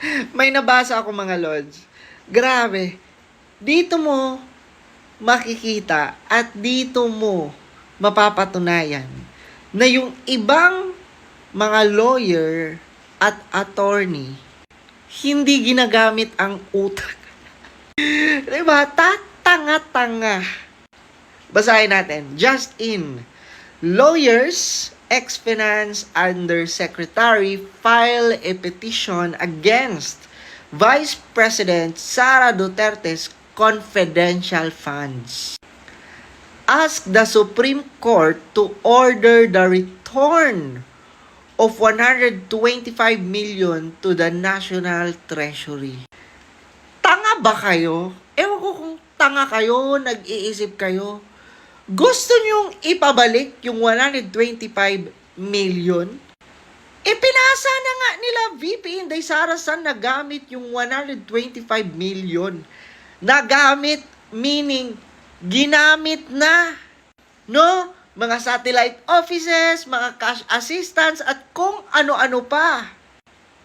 May nabasa ako mga lords. Grabe. Dito mo makikita at dito mo mapapatunayan na yung ibang mga lawyer at attorney hindi ginagamit ang utak. diba? Tatanga-tanga. Basahin natin. Just in. Lawyers, ex-finance undersecretary file a petition against Vice President Sara Duterte's confidential funds. Ask the Supreme Court to order the return of 125 million to the National Treasury. Tanga ba kayo? Ewan ko kung tanga kayo, nag-iisip kayo. Gusto nyong ipabalik yung 125 million? Ipinasa na nga nila VP Inday Sara San na gamit yung 125 million. Nagamit, meaning, ginamit na. No? Mga satellite offices, mga cash assistants, at kung ano-ano pa.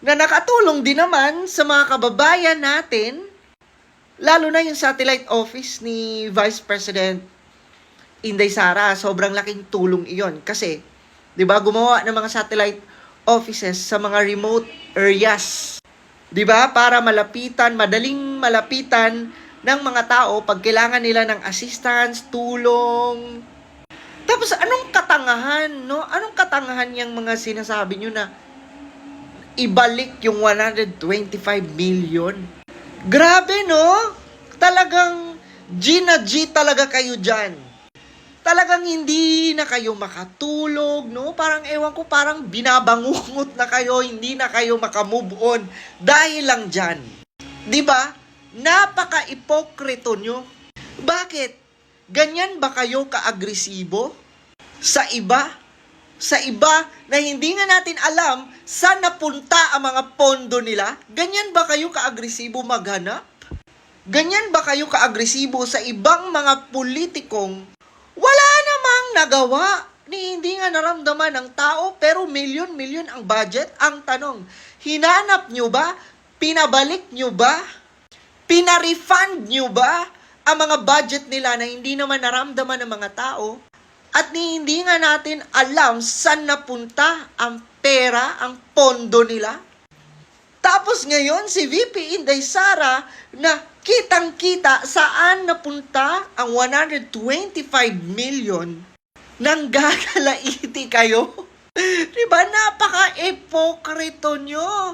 Na nakatulong din naman sa mga kababayan natin, lalo na yung satellite office ni Vice President Inday Sara. Sobrang laking tulong iyon. Kasi, di ba, gumawa ng mga satellite offices sa mga remote areas. 'Di ba? Para malapitan, madaling malapitan ng mga tao pag kailangan nila ng assistance, tulong. Tapos anong katangahan, no? Anong katangahan yung mga sinasabi nyo na ibalik yung 125 million? Grabe, no? Talagang G G talaga kayo dyan talagang hindi na kayo makatulog, no? Parang ewan ko, parang binabangungot na kayo, hindi na kayo makamove on dahil lang dyan. Ba? Napaka-ipokrito nyo. Bakit? Ganyan ba kayo kaagresibo? Sa iba? Sa iba na hindi nga natin alam saan napunta ang mga pondo nila? Ganyan ba kayo kaagresibo maghanap? Ganyan ba kayo kaagresibo sa ibang mga politikong wala namang nagawa ni hindi nga naramdaman ng tao pero milyon-milyon ang budget. Ang tanong, hinanap nyo ba? Pinabalik nyo ba? Pinarefund nyo ba ang mga budget nila na hindi naman naramdaman ng mga tao? At ni hindi nga natin alam saan napunta ang pera, ang pondo nila? Tapos ngayon, si VP Inday Sara na kitang-kita saan napunta ang 125 million nang gagalaiti kayo. diba? Napaka-epokrito nyo.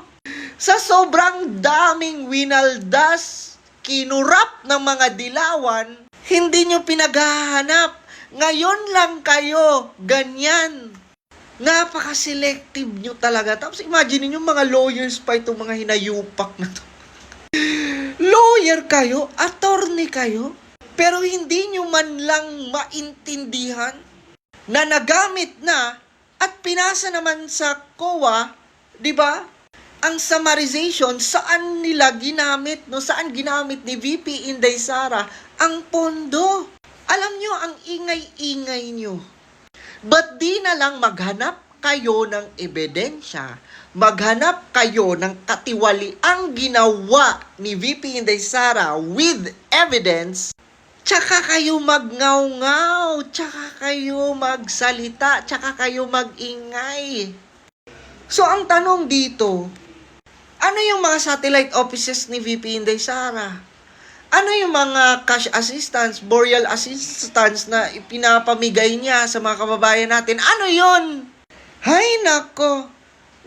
Sa sobrang daming winaldas, kinurap ng mga dilawan, hindi nyo pinaghahanap. Ngayon lang kayo, ganyan. Napaka-selective nyo talaga. Tapos imagine nyo mga lawyers pa itong mga hinayupak na to. Lawyer kayo, attorney kayo, pero hindi nyo man lang maintindihan na nagamit na at pinasa naman sa COA, di ba? Ang summarization, saan nila ginamit, no? Saan ginamit ni VP Inday Sara ang pondo? Alam nyo, ang ingay-ingay nyo. Ba't di na lang maghanap kayo ng ebidensya? Maghanap kayo ng katiwali ang ginawa ni VP Inday Sara with evidence Tsaka kayo magngaw-ngaw, tsaka kayo magsalita, tsaka kayo magingay. So, ang tanong dito, ano yung mga satellite offices ni VP Inday Sara? Ano yung mga cash assistance, burial assistance na ipinapamigay niya sa mga kababayan natin? Ano yon? Hay nako.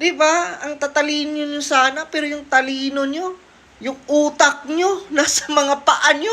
'Di ba? Ang tatalino niyo sana pero yung talino niyo, yung utak niyo nasa mga paa niyo.